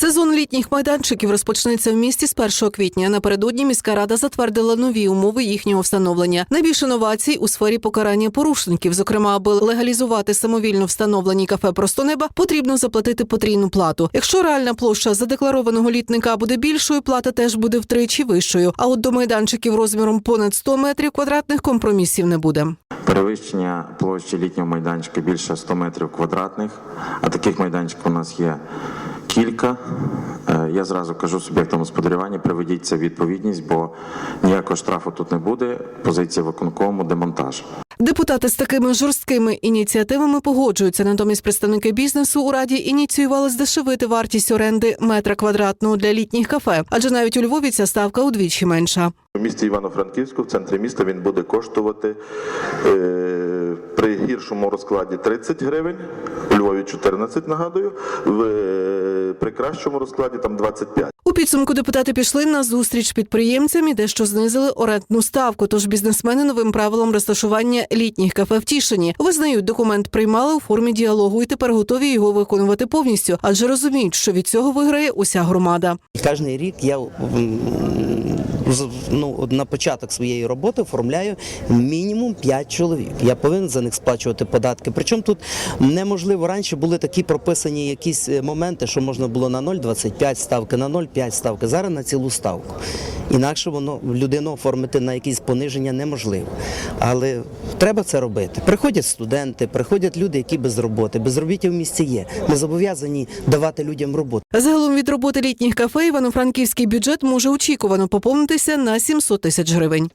Сезон літніх майданчиків розпочнеться в місті з 1 квітня. Напередодні міська рада затвердила нові умови їхнього встановлення. Найбільше новацій у сфері покарання порушників. Зокрема, аби легалізувати самовільно встановлені кафе просто неба, потрібно заплатити потрійну плату. Якщо реальна площа задекларованого літника буде більшою, плата теж буде втричі вищою. А от до майданчиків розміром понад 100 метрів квадратних компромісів не буде. Перевищення площі літнього майданчика більше 100 метрів квадратних, а таких майданчиків у нас є кілька. Е, Я зразу кажу суб'єктам господарювання, приведіть це відповідність, бо ніякого штрафу тут не буде. Позиція виконкому демонтаж. Депутати з такими жорсткими ініціативами погоджуються. Натомість представники бізнесу у раді ініціювали здешевити вартість оренди метра квадратного для літніх кафе, адже навіть у Львові ця ставка удвічі менша. У місті Івано-Франківську, в центрі міста, він буде коштувати е, при гіршому розкладі 30 гривень, у Львові 14, нагадую, в, е, кращому розкладі там 25. У підсумку депутати пішли на зустріч підприємцям і дещо знизили орендну ставку. Тож бізнесмени новим правилам розташування літніх кафе втішені. Визнають, документ приймали у формі діалогу і тепер готові його виконувати повністю, адже розуміють, що від цього виграє уся громада. Кожний рік я ну, на початок своєї роботи оформляю мінімум 5 чоловік. Я повинен за них сплачувати податки. Причому тут неможливо раніше були такі прописані якісь е, моменти, що можна було на 0,25 ставки, на 0,5 ставки. Зараз на цілу ставку. Інакше воно людину оформити на якісь пониження неможливо. Але треба це робити. Приходять студенти, приходять люди, які без роботи. Безробіття в місті є. Ми зобов'язані давати людям роботу. Загалом від роботи літніх кафе івано-франківський бюджет може очікувано поповнитися на 700 тисяч гривень.